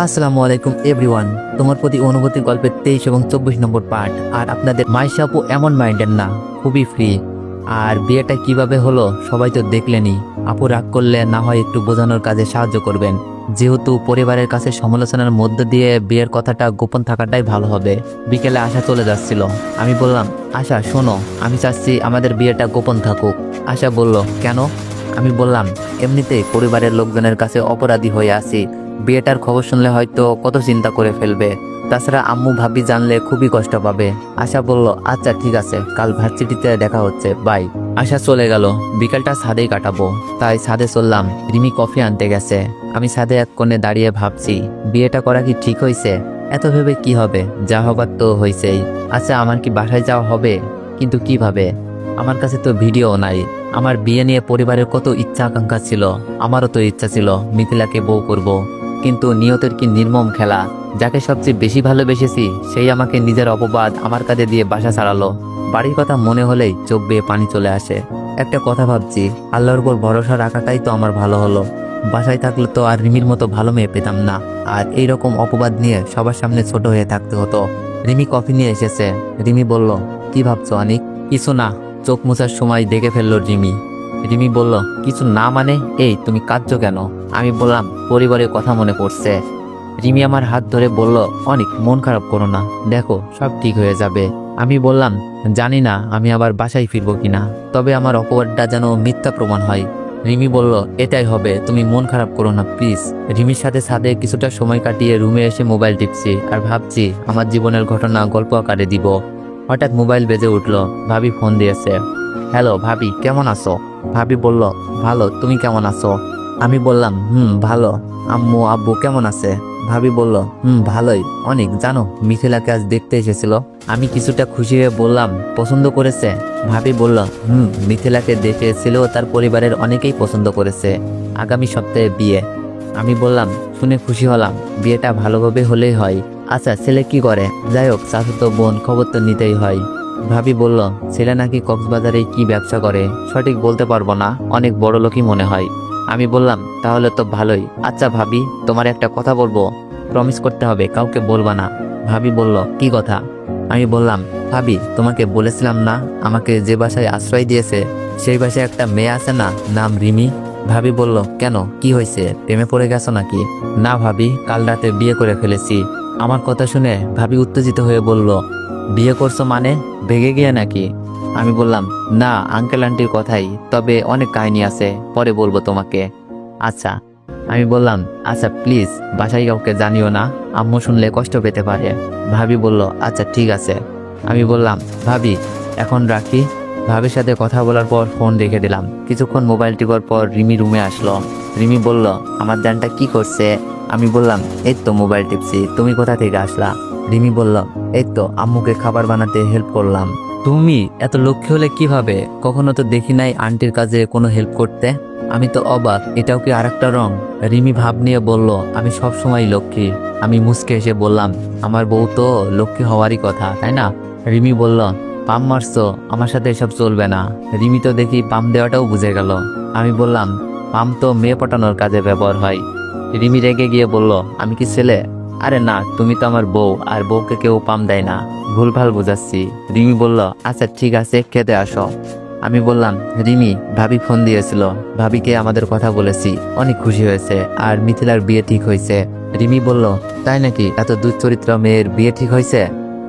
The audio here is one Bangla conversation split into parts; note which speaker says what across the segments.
Speaker 1: আসসালামু আলাইকুম, এভরিওয়ান। তোমার প্রতি অনুভূতি গল্পের তেইশ এবং চব্বিশ নম্বর পার্ট আর আপনাদের মাইশা আপু এমন মাইন্ডের না, খুবই ফ্রি আর বিয়েটা কীভাবে হলো, সবাই তো দেখলেনই। আপু রাগ করলে না হয় একটু বোঝানোর কাজে সাহায্য করবেন। যেহেতু পরিবারের কাছে সমালোচনার মধ্য দিয়ে বিয়ের কথাটা গোপন থাকাটাই ভালো হবে। বিকেলে আশা চলে যাচ্ছিল। আমি বললাম, আশা, শোনো, আমি চাচ্ছি আমাদের বিয়েটা গোপন থাকুক। আশা বলল, কেন? আমি বললাম এমনিতে পরিবারের লোকজনের কাছে অপরাধী হয়ে আছি। বিয়েটার খবর শুনলে হয়তো কত চিন্তা করে ফেলবে। তাছাড়া আম্মু ভাবি জানলে খুবই কষ্ট পাবে। আশা বলল আচ্ছা ঠিক আছে, কাল ভার্সিটিতে দেখা হচ্ছে বাই আশা চলে গেল। বিকালটা ছাদেই কাটাবো। তাই ছাদে চললাম। রিমি কফি আনতে গেছে। আমি ছাদে এক কোণে দাঁড়িয়ে ভাবছি, বিয়েটা করা কি ঠিক হয়েছে? এত ভেবে কি হবে? যা হবার তো হয়েছেই। আচ্ছা আমার কি বাসায় যাওয়া হবে? কিন্তু কীভাবে? আমার কাছে তো ভিডিও নাই। আমার বিয়ে নিয়ে পরিবারের কত ইচ্ছা আকাঙ্ক্ষা ছিল। আমারও তো ইচ্ছা ছিল, মিথিলাকে বউ করব। কিন্তু নিয়তের কি নির্মম খেলা? যাকে সবচেয়ে বেশি ভালোবেসেছি, সেই আমাকে নিজের অপবাদ আমার কাঁধে দিয়ে বাসা ছাড়ালো। বাড়ির কথা মনে হলেই চোখ বেয়ে পানি চলে আসে। একটা কথা ভাবছি, আল্লাহর উপর ভরসা রাখাটাই তো আমার ভালো হলো। বাসায় থাকলে তো আর রিমির মতো ভালো মেয়ে পেতাম না। আর এই রকম অপবাদ নিয়ে সবার সামনে ছোট হয়ে থাকতে হতো। রিমি কফি নিয়ে এসেছে। রিমি বলল, কি ভাবছ অনিক কিছু না, চোখ মোছার সময় দেখে ফেলল রিমি। রিমি বলল, কিছু না মানে? এই, তুমি কাঁদছো কেন? আমি বললাম, পরিবারের কথা মনে পড়ছে। রিমি আমার হাত ধরে বলল, অনেক, মন খারাপ করো না। দেখো, সব ঠিক হয়ে যাবে। আমি বললাম, জানি না, আমি আবার বাসায় ফিরবো কিনা। তবে আমার অপবাদটা যেন মিথ্যা প্রমাণ হয়। রিমি বলল, এটাই হবে, তুমি মন খারাপ করো না, প্লিজ। রিমির সাথে ছাদে কিছুটা সময় কাটিয়ে রুমে এসে মোবাইল টিপছি আর ভাবছি, আমার জীবনের ঘটনা গল্প আকারে দিব। হঠাৎ মোবাইল বেজে উঠল, ভাবি ফোন দিয়েছে। হ্যালো, ভাবি, কেমন আছো? ভাবি বলল, ভালো, তুমি কেমন আছো? আমি বললাম, হুম, ভালো। আম্মু, আব্বু কেমন আছে? ভাবি বলল, হুম, ভালোই। অনেক, জানো, মিথিলাকে আজ দেখতে এসেছিল। আমি কিছুটা খুশি হয়ে বললাম, পছন্দ করেছে? ভাবি বলল, হুম, মিথিলাকে দেখে এসেছিল তার পরিবারের অনেকেই পছন্দ করেছে। আগামী সপ্তাহে বিয়ে। আমি বললাম, শুনে খুশি হলাম। বিয়েটা ভালোভাবে হলেই হয়। আচ্ছা ছেলে কি করে? যাই হোক চাচাতো বোন, খবর তো নিতেই হয়। ভাবি বলল, ছেলে নাকি কক্সবাজারে কি ব্যবসা করে? সঠিক বলতে পারব না। অনেক বড় লোকই মনে হয়। আমি বললাম, তাহলে তো ভালোই। আচ্ছা ভাবি, তোমার একটা কথা বলব। প্রমিস করতে হবে, কাউকে বলবা না। ভাবি বলল, কি কথা? আমি বললাম, ভাবি, তোমাকে বলেছিলাম না, আমাকে যে বাসায় আশ্রয় দিয়েছে, সেই বাসায় একটা মেয়ে আছে না, নাম রিমি? ভাবি বলল, কেন? কি হয়েছে? প্রেমে পড়ে গেছো নাকি? না ভাবি, কাল রাতে বিয়ে করে ফেলেছি। আমার কথা শুনে ভাবি উত্তেজিত হয়ে বলল, বিয়ে করছ মানে? ভেগে গিয়ে নাকি? আমি বললাম, না আঙ্কেল আন্টির কথাই, তবে অনেক কাহিনী আছে, পরে বলব তোমাকে। আচ্ছা। আমি বললাম আচ্ছা প্লিজ বাসায় কাউকে জানিও না, আম্মু শুনলে কষ্ট পেতে পারে। ভাবি বলল আচ্ছা ঠিক আছে। আমি বললাম, ভাবি, এখন রাখি। ভাবির সাথে কথা বলার পর ফোন রেখে দিলাম। কিছুক্ষণ মোবাইল টিপার পর রিমি রুমে আসলো। রিমি বলল, আমার জানটা কি করছে? আমি বললাম, এই তো মোবাইল টিপছি, তুমি কোথা থেকে আসলা? রিমি বলল, এই তো, আম্মুকে খাবার বানাতে হেল্প করলাম। তুমি এত লক্ষ্য হলে কীভাবে? কখনো তো দেখি নাই আন্টির কাজে কোনো হেল্প করতে। আমি তো অবাক, এটাও কি আরেকটা রং? রিমি ভাব নিয়ে বলল, আমি সব সময় লক্ষ্মী। আমি মুসকে এসে বললাম, আমার বউ তো লক্ষ্মী হওয়ারই কথা, তাই না? রিমি বলল, পাম মারছো, আমার সাথে এসব চলবে না। রিমি তো দেখি পাম দেওয়াটাও বুঝে গেল। আমি বললাম, পাম তো মেয়ে পটানোর কাজে ব্যবহার হয়। রিমি রেগে গিয়ে বলল, আমি কি ছেলে? আরে না, তুমি তো আমার বউ, আর বউকে কেউ পাম দেয় না। ভুলভাল বুঝাচ্ছি। রিমি বলল আচ্ছা ঠিক আছে, খেতে আসো। আমি বললাম, রিমি, ভাবি ফোন দিয়েছিল। ভাবিকে আমাদের কথা বলেছি। অনেক খুশি হয়েছে, আর মিথিলার বিয়ে ঠিক হয়েছে। রিমি বলল, তাই নাকি? এত দুচরিত্র মেয়ের বিয়ে ঠিক হয়েছে?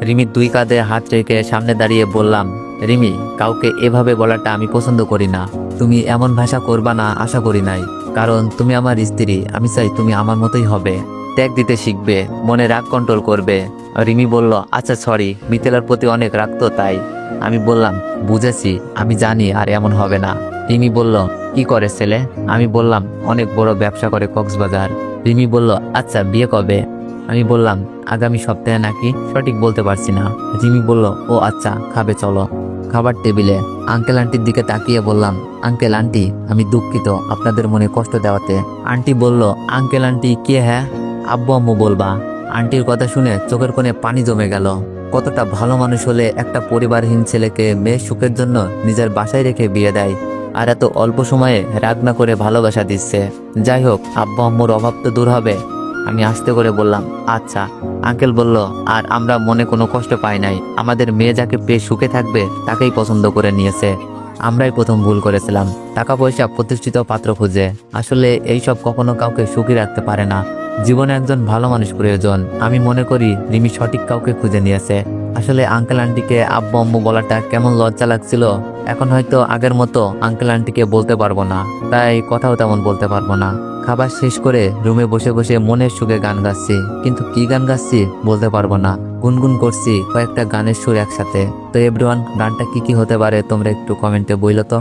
Speaker 1: রিমির দুই কাঁধে হাত রেখে সামনে দাঁড়িয়ে বললাম, রিমি, কাউকে এভাবে বলাটা আমি পছন্দ করি না। তুমি এমন ভাষা করবা না, আশা করি নাই। কারণ তুমি আমার স্ত্রী, আমি চাই তুমি আমার মতোই হবে। ত্যাগ দিতে শিখবে, মনে রাগ কন্ট্রোল করবে। রিমি বলল আচ্ছা সরি মিথিলার প্রতি অনেক রাগ তো তাই। আমি বললাম, বুঝেছি, আমি জানি আর এমন হবে না। রিমি বলল, কি করে ছেলে? আমি বললাম, অনেক বড় ব্যবসা করে কক্সবাজার। রিমি বলল আচ্ছা বিয়ে কবে? আমি বললাম, আগামী সপ্তাহে নাকি? সঠিক বলতে পারছি না। রিমি বলল, ও আচ্ছা খাবে, চলো। খাবার টেবিলে আঙ্কেল আন্টির দিকে তাকিয়ে বললাম, আঙ্কেল আন্টি, আমি দুঃখিত আপনাদের মনে কষ্ট দেওয়াতে। আন্টি বলল, আঙ্কেল আন্টি, কে হ্যাঁ? আব্বু আম্মু বলবা, আন্টির কথা শুনে চোখের কোণে পানি জমে গেল। কতটা ভালো মানুষ হলে একটা পরিবারহীন ছেলেকে মেয়ের সুখের জন্য নিজের বাসায় রেখে বিয়ে দেয়। আর এত অল্প সময়ে রাগ না করে ভালোবাসা দিচ্ছে। যাই হোক, আব্বু আম্মুর অভাব তো দূর হবে। আমি আস্তে করে বললাম আচ্ছা। আঙ্কেল বলল, আর আমরা মনে কোনো কষ্ট পাই নাই। আমাদের মেয়ে যাকে পেয়ে সুখে থাকবে, তাকেই পছন্দ করে নিয়েছে। আমরাই প্রথম ভুল করেছিলাম। টাকা পয়সা প্রতিষ্ঠিত পাত্র খুঁজে। আসলে এইসব কখনো কাউকে সুখী রাখতে পারে না। জীবনে একজন ভালো মানুষ প্রয়োজন। আমি মনে করি, রিমি সঠিক কাউকে খুঁজে নিয়েছে। আসলে আঙ্কেল আন্টিকে আব্বু আম্মু বলাটা কেমন লজ্জা লাগছিল? এখন হয়তো আগের মতো আঙ্কেল আন্টিকে বলতে পারব না। তাই কথাও তেমন বলতে পারব না। খাবার শেষ করে রুমে বসে বসে মনের সুখে গান গাচ্ছি, কিন্তু কি গান গাচ্ছি বলতে পারব না। গুনগুন করছি কয়েকটা গানের সুর একসাথে। তো এভরিওয়ান, গানটা কি কি হতে পারে তোমরা একটু কমেন্টে বইলো তো।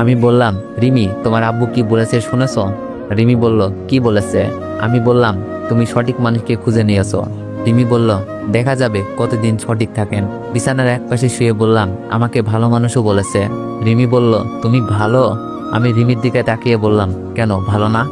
Speaker 1: আমি বললাম, রিমি, তোমার আব্বু কি বলেছে শুনেছ? রিমি বলল, কি বলেছে? আমি বললাম, তুমি সঠিক মানুষকে খুঁজে নিয়েছো। রিমি বলল, দেখা যাবে কতদিন সঠিক থাকেন। বিছানার এক পাশে শুয়ে বললাম, আমাকে ভালো মানুষও বলেছে। রিমি বলল, তুমি ভালো? আমি রিমির দিকে তাকিয়ে বললাম, কেন, ভালো না?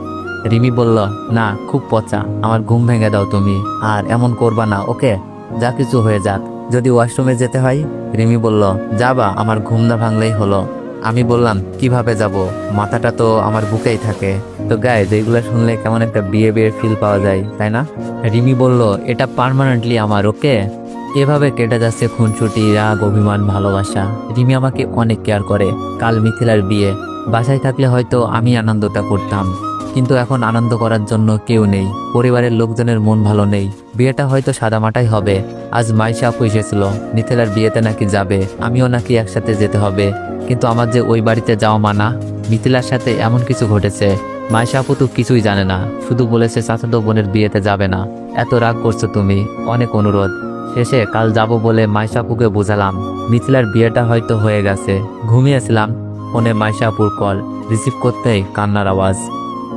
Speaker 1: রিমি বলল, না, খুব পচা। আমার ঘুম ভেঙে দাও তুমি। আর এমন করবা না, ওকে? যা কিছু হয়ে যাক। যদি ওয়াশরুমে যেতে হয়? রিমি বলল যাবা আমার ঘুম না ভাঙলেই হলো। আমি বললাম, কীভাবে যাব? মাথাটা তো আমার বুকেই থাকে। তো গায়ে যেগুলো শুনলে কেমন একটা বিয়ে বিয়ে ফিল পাওয়া যায়, তাই না? রিমি বলল, এটা পার্মানেন্টলি আমার, ওকে? এভাবে কেটে যাচ্ছে খুনছুটি রাগ, অভিমান, ভালোবাসা। রিমি আমাকে অনেক কেয়ার করে, কাল মিথিলার বিয়ে। বাসায় থাকলে হয়তো আমি আনন্দটা করতাম। কিন্তু এখন আনন্দ করার জন্য কেউ নেই, পরিবারের লোকজনের মন ভালো নেই। বিয়েটা হয়তো সাদামাটাই হবে। আজ মাইশা আপু এসেছিল। মিথিলার বিয়েতে নাকি যাবে। আমিও নাকি একসাথে যেতে হবে। কিন্তু আমার যে ওই বাড়িতে যাওয়া মানা, মিথিলার সাথে এমন কিছু ঘটেছে। মাইশা আপু তো কিছুই জানে না। শুধু বলেছে, চাচাতো বোনের বিয়েতে যাবে না। এত রাগ করছ তুমি। অনেক অনুরোধ। শেষে কাল যাব বলে মাইশা আপুকে বোঝালাম। মিথিলার বিয়েটা হয়তো হয়ে গেছে। ঘুমিয়েছিলাম। ফোনে মাইশা আপুর কল। রিসিভ করতেই কান্নার আওয়াজ।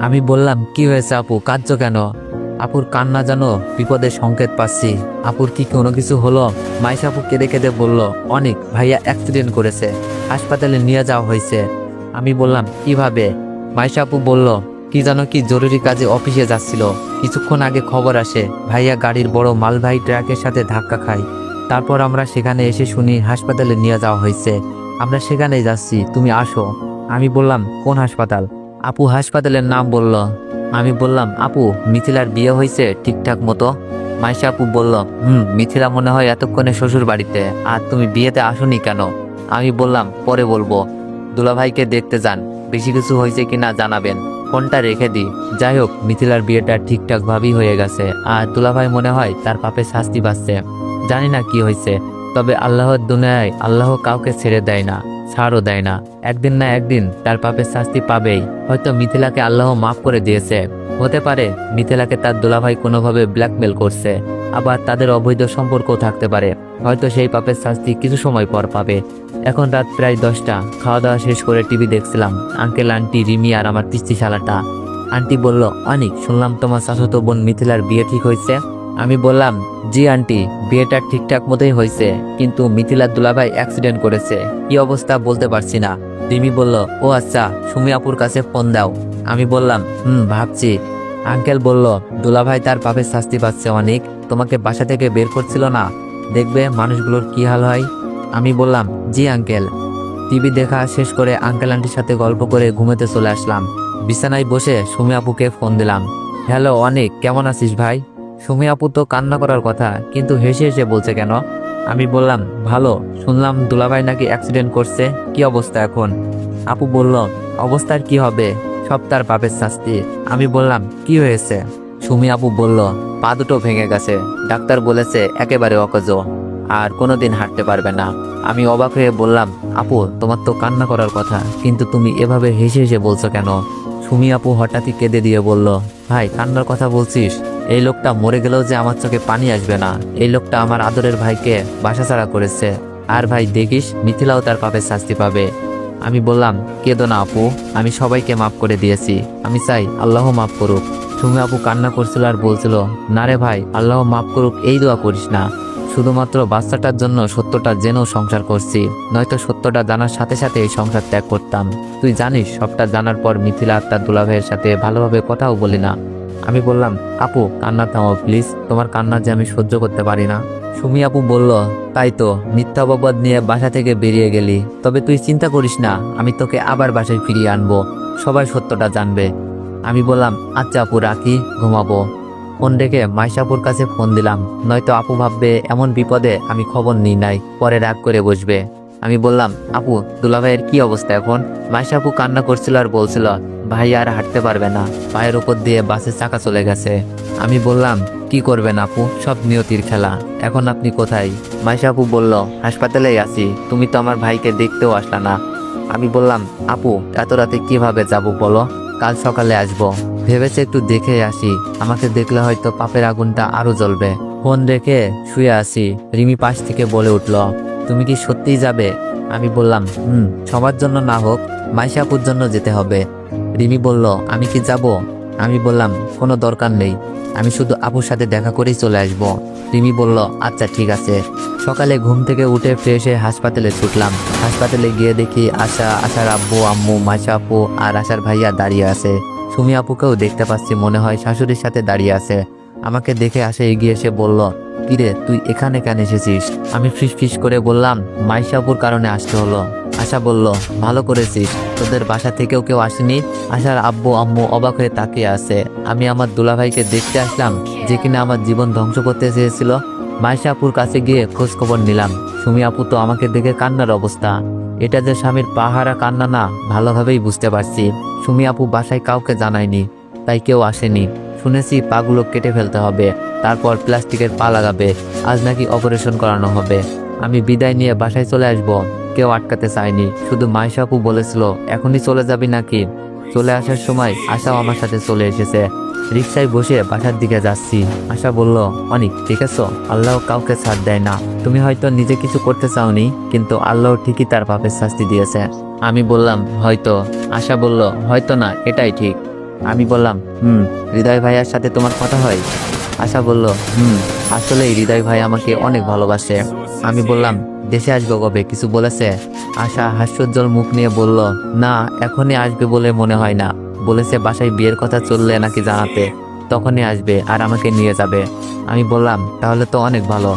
Speaker 1: আমি বললাম, কি হয়েছে আপু? কাঁদছো কেন? আপুর কান্না জানো? বিপদের সংকেত পাচ্ছি। আপুর কি কোনো কিছু হলো? মাইশা আপু কেঁদে কেঁদে বলল, অনেক। ভাইয়া অ্যাক্সিডেন্ট করেছে। হাসপাতালে নিয়ে যাওয়া হয়েছে। আমি বললাম, কীভাবে? মাইশা আপু বলল, কি জানো কি জরুরি কাজে অফিসে যাচ্ছিল। কিছুক্ষণ আগে খবর আসে, ভাইয়া গাড়ির বড় মালবাহী ট্রাকের সাথে ধাক্কা খায়। তারপর আমরা সেখানে এসে শুনি হাসপাতালে নিয়ে যাওয়া হয়েছে। আমরা সেখানেই যাচ্ছি, তুমি আসো। আমি বললাম, কোন হাসপাতাল? আপু হাসপাতালের নাম বলল। আমি বললাম, আপু, মিথিলার বিয়ে হয়েছে ঠিকঠাক মতো? মাইশা আপু বলল, হুম, মিথিলা মনে হয় এতক্ষণে শ্বশুর বাড়িতে আর তুমি বিয়েতে আসোনি কেন? আমি বললাম, পরে বলব। দুলাভাইকে দেখতে যান, বেশি কিছু হয়েছে কিনা জানাবেন। ফোনটা রেখে দিই। যাই হোক, মিথিলার বিয়েটা ঠিকঠাক ভাবেই হয়ে গেছে, আর দুলাভাই মনে হয় তার পাপে শাস্তি পাচ্ছে। জানি না কি হয়েছে, তবে আল্লাহর দুনিয়ায় আল্লাহ কাউকে ছেড়ে দেয় না। ছাড়ও দেয় না। একদিন না একদিন তার পাপের শাস্তি পাবেই। হয়তো মিথিলাকে আল্লাহ মাফ করে দিয়েছে। হতে পারে মিথিলাকে তার দোলাভাই কোনোভাবে ব্ল্যাকমেল করছে। আবার তাদের অবৈধ সম্পর্কও থাকতে পারে। হয়তো সেই পাপের শাস্তি কিছু সময় পর পাবে। এখন রাত প্রায় দশটা। খাওয়া দাওয়া শেষ করে টিভি দেখছিলাম। আঙ্কেল, আন্টি, রিমি আর আমার তিস্তি শালাটা আন্টি বলল, অনেক, শুনলাম তোমার শাশুতো বোন মিথিলার বিয়ে ঠিক হয়েছে? আমি বললাম, জি, আন্টি, বিয়েটা ঠিকঠাক মতোই হয়েছে, কিন্তু মিথিলার দুলাভাই অ্যাক্সিডেন্ট করেছে। কি অবস্থা বলতে পারছি না। রিমি বলল, ও আচ্ছা সুমি আপুর কাছে ফোন দাও। আমি বললাম, হুম, ভাবছি। আঙ্কেল বলল, দুলাভাই তার পাপের শাস্তি পাচ্ছে অনেক, তোমাকে বাসা থেকে বের করছিল না। দেখবে মানুষগুলোর কি হাল হয়? আমি বললাম, জি, আঙ্কেল। টিভি দেখা শেষ করে আঙ্কেল আন্টির সাথে গল্প করে ঘুমেতে চলে আসলাম। বিছানায় বসে সুমি আপুকে ফোন দিলাম, হ্যালো, অনেক, কেমন আছিস ভাই? সুমি আপু তো কান্না করার কথা, কিন্তু হেসে হেসে বলছে কেন? আমি বললাম, ভালো, শুনলাম দুলাভাই নাকি অ্যাক্সিডেন্ট করছে, কি অবস্থা এখন? আপু বলল, অবস্থার কি হবে? সব তার পাপের শাস্তি। আমি বললাম, কি হয়েছে? সুমি আপু বলল, পা দুটো ভেঙে গেছে। ডাক্তার বলেছে একেবারে অকজ, আর কোনোদিন হাঁটতে পারবে না। আমি অবাক হয়ে বললাম, আপু, তোমার তো কান্না করার কথা, কিন্তু তুমি এভাবে হেসে হেসে বলছো কেন? সুমি আপু হঠাৎই কেঁদে দিয়ে বলল, ভাই, কান্নার কথা বলছিস? এই লোকটা মরে গেলেও যে আমার চোখে পানি আসবে না। এই লোকটা আমার আদরের ভাইকে বাসা ছাড়া করেছে। আর ভাই, দেখিস, মিথিলাও তার পাপের শাস্তি পাবে। আমি বললাম, কেঁদো না আপু, আমি সবাইকে মাফ করে দিয়েছি। আমি চাই আল্লাহ মাফ করুক। সুমি আপু কান্না করছিল আর বলছিল, না রে ভাই, আল্লাহ মাফ করুক, এই দোয়া করিস না। শুধুমাত্র বাচ্চাটার জন্য সত্যটা জেনেও সংসার করছি, নয়তো সত্যটা জানার সাথে সাথে এই সংসার ত্যাগ করতাম। তুই জানিস, সবটা জানার পর মিথিলা আর তার দুলাভাইয়ের সাথে ভালোভাবে কথাও বলি না। আমি বললাম, আপু, কান্না থামাও প্লিজ তোমার কান্না যে আমি সহ্য করতে পারি না। সুমি আপু বলল, তাই তো, মিথ্যা অপবাদ নিয়ে বাসা থেকে বেরিয়ে গেলি। তবে তুই চিন্তা করিস না, আমি তোকে আবার বাসায় ফিরিয়ে আনব। সবাই সত্যটা জানবে। আমি বললাম আচ্ছা আপু, রাখি, ঘুমাবো। ফোন রেখে মাইশাপুর কাছে ফোন দিলাম। নয়তো আপু ভাববে, এমন বিপদে আমি খবর নিই নাই, পরে রাগ করে বসবে। আমি বললাম, আপু, দুলাভাইয়ের কি অবস্থা এখন? মাইশা আপু কান্না করছিল আর বলছিল ভাই আর হাঁটতে পারবে না। পায়ের উপর দিয়ে বাসের চাকা চলে গেছে। আমি বললাম, কি করবেন আপু? সব নিয়তির খেলা। এখন আপনি কোথায়? মাইশা আপু বলল, হাসপাতালেই আছি। তুমি তো আমার ভাইকে দেখতেও আসলা না। আমি বললাম, আপু, এত রাতে কীভাবে যাব বলো? কাল সকালে আসব। ভেবেছে একটু দেখে আসি। আমাকে দেখলে হয়তো পাপের আগুনটা আরও জ্বলবে। ফোন রেখে শুয়ে আসি রিমি পাশ থেকে বলে উঠল, তুমি কি সত্যিই যাবে? আমি বললাম, হুম, সবার জন্য না হোক মাইশাপুর জন্য যেতে হবে। রিমি বলল, আমি কি যাব? আমি বললাম, কোনো দরকার নেই। আমি শুধু আপুর সাথে দেখা করেই চলে আসব। রিমি বলল আচ্ছা ঠিক আছে। সকালে ঘুম থেকে উঠে ফ্রেশ হয়ে হাসপাতালে ছুটলাম। হাসপাতালে গিয়ে দেখি আশা, আশার আব্বু, আম্মু মাইশা আপু আর আশার ভাইয়া দাঁড়িয়ে আছে। সুমি আপুকেও দেখতে পাচ্ছি, মনে হয় শাশুড়ির সাথে দাঁড়িয়ে আছে। আমাকে দেখে আসে এগিয়ে এসে বলল, কিরে, তুই এখানে কেন এসেছিস? আমি ফিস ফিস করে বললাম মাইশাপুর কারণে আসতে হলো। আশা বলল, ভালো করেছিস। তোদের বাসা থেকেও কেউ আসেনি? আশার আব্বু আম্মু অবাক হয়ে তাকিয়ে আছে। আমি আমার দুলাভাইকে দেখতে আসলাম, যে কিনা আমার জীবন ধ্বংস করতে চেয়েছিল। মাইশাপুর কাছে গিয়ে খোঁজ খবর নিলাম। সুমি আপু তো আমাকে দেখে কান্নার অবস্থা। এটা যে স্বামীর পাহারা কান্না না, ভালোভাবেই বুঝতে পারছি। সুমি আপু বাসায় কাউকে জানায়নি, তাই কেউ আসেনি। শুনেছি পাগুলো কেটে ফেলতে হবে, তারপর প্লাস্টিকের পা লাগাবে আজ নাকি অপারেশন করানো হবে। আমি বিদায় নিয়ে বাসায় চলে আসব। কেউ আটকাতে চায়নি। শুধু মাইশাপু বলেছিল, এখনই চলে যাবি নাকি? চলে আসার সময় আশাও আমার সাথে চলে এসেছে। রিক্সায় বসে বাসার দিকে যাচ্ছি। আশা বলল, অনেক, ঠিক আছে? আল্লাহ কাউকে ছাড় দেয় না। তুমি হয়তো নিজে কিছু করতে চাওনি, কিন্তু আল্লাহ ঠিকই তার পাপের শাস্তি দিয়েছে। আমি বললাম, হয়তো। আশা বলল, হয়তো না, এটাই ঠিক। আমি বললাম, হুম, হৃদয় ভাইয়ার সাথে তোমার কথা হয়? আশা বলল, হুম আসলে হৃদয় ভাই আমাকে অনেক ভালোবাসে। আমি বললাম দেশে আসবে কবে, কিছু বলেছে? আশা হাস্যোজ্জ্বল মুখ নিয়ে বলল, না, এখনই আসবে বলে মনে হয় না। বলেছে, বাসায় বিয়ের কথা চললে নাকি জানাতে। তখনই আসবে, আর আমাকে নিয়ে যাবে। আমি বললাম, তাহলে তো অনেক ভালো।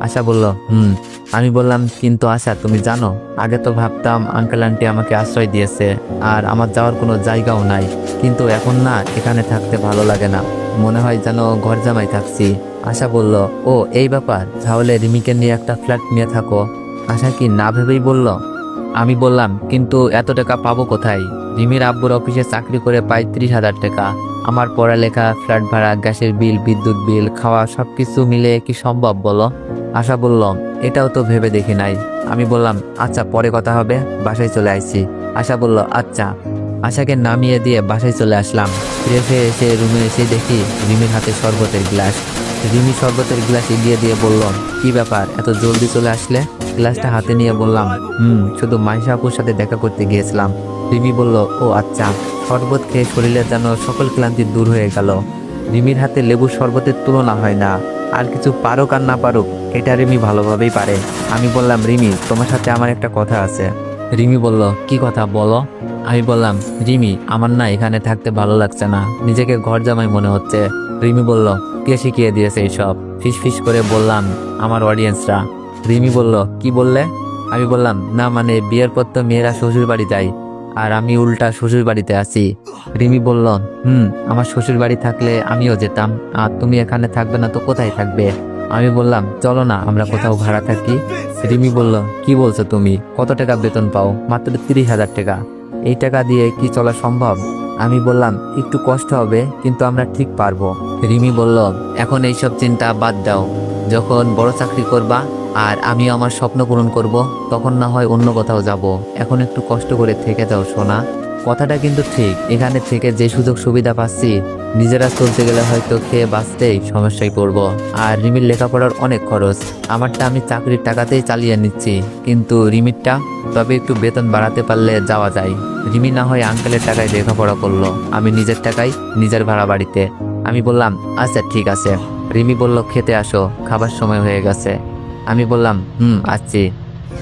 Speaker 1: আশা বলল, হুম। আমি বললাম, কিন্তু আশা, তুমি জানো, আগে তো ভাবতাম আঙ্কেল আন্টি আমাকে আশ্রয় দিয়েছে, আর আমার যাওয়ার কোনো জায়গাও নাই। কিন্তু এখন না, এখানে থাকতে ভালো লাগে না। মনে হয় যেন ঘর জামাই থাকছি। আশা বলল, ও, এই ব্যাপার, তাহলে রিমিকে নিয়ে একটা ফ্ল্যাট নিয়ে থাকো। আশা কি না ভেবেই বলল। আমি বললাম, কিন্তু এত টাকা পাবো কোথায়? রিমির আব্বুর অফিসে চাকরি করে পাই ত্রিশ হাজার টাকা। আমার পড়ালেখা, ফ্ল্যাট ভাড়া, গ্যাসের বিল, বিদ্যুৎ বিল, খাওয়া সবকিছু মিলে কি সম্ভব বলো? আশা বলল, এটাও তো ভেবে দেখি নাই। আমি বললাম আচ্ছা পরে কথা হবে, বাসায় চলে আসছি আশা বলল আচ্ছা। আশাকে নামিয়ে দিয়ে বাসায় চলে আসলাম। হয়ে এসে রুমে এসে দেখি রিমির হাতে শরবতের গ্লাস। রিমি শরবতের গ্লাস এগিয়ে দিয়ে বলল, কি ব্যাপার, এত জলদি চলে আসলে? গ্লাসটা হাতে নিয়ে বললাম, হুম, শুধু মাইশা সাথে দেখা করতে গিয়েছিলাম। রিমি বলল, ও আচ্ছা শরবত খেয়ে শরীরে যেন সকল ক্লান্তি দূর হয়ে গেল। রিমির হাতে লেবুর শরবতের তুলনা হয় না। আর কিছু পারুক আর না পারুক, এটা রিমি ভালোভাবেই পারে। আমি বললাম, রিমি, তোমার সাথে আমার একটা কথা আছে। রিমি বলল, কি কথা বলো? আমি বললাম, রিমি, আমার না এখানে থাকতে ভালো লাগছে না। নিজেকে ঘর জামাই মনে হচ্ছে। রিমি বলল, কে শিখিয়ে দিয়েছে এইসব? ফিস ফিস করে বললাম, আমার অডিয়েন্সরা রিমি বলল, কি বললে? আমি বললাম, না মানে বিয়ের পর তো মেয়েরা শ্বশুর বাড়ি যায়, আর আমি উল্টা শ্বশুর বাড়িতে আছি। রিমি বলল, হুম, আমার শ্বশুর বাড়ি থাকলে আমিও যেতাম। আর তুমি এখানে থাকবে না তো কোথায় থাকবে? আমি বললাম, চলো না, আমরা কোথাও ভাড়া থাকি। রিমি বলল, কি বলছো তুমি? কত টাকা বেতন পাও? মাত্র তিরিশ হাজার টাকা। এই টাকা দিয়ে কি চলা সম্ভব? আমি বললাম, একটু কষ্ট হবে, কিন্তু আমরা ঠিক পারব। রিমি বলল, এখন এইসব চিন্তা বাদ দাও। যখন বড় চাকরি করবা আর আমি আমার স্বপ্ন পূরণ করব, তখন না হয় অন্য কোথাও যাব। এখন একটু কষ্ট করে থেকে যাও, সোনা। কথাটা কিন্তু ঠিক। এখানে থেকে যে সুযোগ সুবিধা পাচ্ছি, নিজেরা চলতে গেলে হয়তো খেয়ে বাঁচতেই সমস্যায় পড়ব। আর রিমির লেখাপড়ার অনেক খরচ। আমারটা আমি চাকরির টাকাতেই চালিয়ে নিচ্ছি। কিন্তু রিমিরটা তবে একটু বেতন বাড়াতে পারলে যাওয়া যায়। রিমি না হয় আঙ্কেলের টাকায় লেখাপড়া করল। আমি নিজের টাকায় নিজের ভাড়া বাড়িতে। আমি বললাম আচ্ছা ঠিক আছে। রিমি বলল, খেতে আসো, খাবার সময় হয়ে গেছে। আমি বললাম, হুম, আসছি।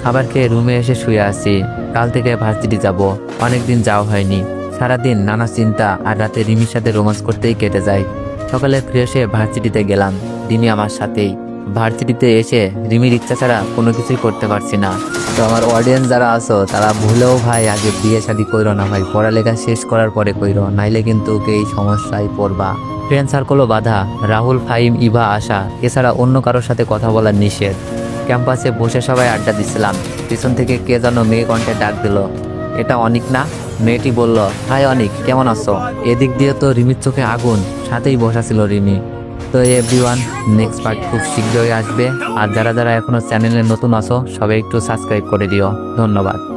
Speaker 1: খাবার খেয়ে রুমে এসে শুয়ে আছি। কাল থেকে ভার্সিটি যাব। অনেকদিন যাওয়া হয়নি। সারাদিন নানা চিন্তা আর রাতে রিমির সাথে রোমান্স করতেই কেটে যায়। সকালে ফ্রেশ হয়ে ভার্সিটিতে গেলাম। রিমি আমার সাথেই। ভার্সিটিতে এসে রিমির ইচ্ছা ছাড়া কোনো কিছুই করতে পারছি না। তো আমার অডিয়েন্স যারা আছো, তারা ভুলেও ভাই আগে বিয়ে শাদি কইরো না ভাই। পড়ালেখা শেষ করার পরে কইরো, নাইলে কিন্তু এই সমস্যায় পড়বা। ফ্রেন্ড সার্কেলও বাধা। রাহুল ফাইম ইভা, আশা, এছাড়া অন্য কারোর সাথে কথা বলার নিষেধ। ক্যাম্পাসে বসে সবাই আড্ডা দিছিলাম। পিছন থেকে কে যেন মেয়ে কণ্ঠে ডাক দিল। এটা অনিক না? মেয়েটি বলল, হাই অনিক, কেমন আছো? এদিক দিয়ে তো রিমির চোখে আগুন, সাথেই বসা ছিল রিমি। তো এভরি ওয়ান নেক্সট পার্ট খুব শীঘ্রই আসবে। আর যারা যারা এখনও চ্যানেলে নতুন আছো, সবাই একটু সাবস্ক্রাইব করে দিও। ধন্যবাদ।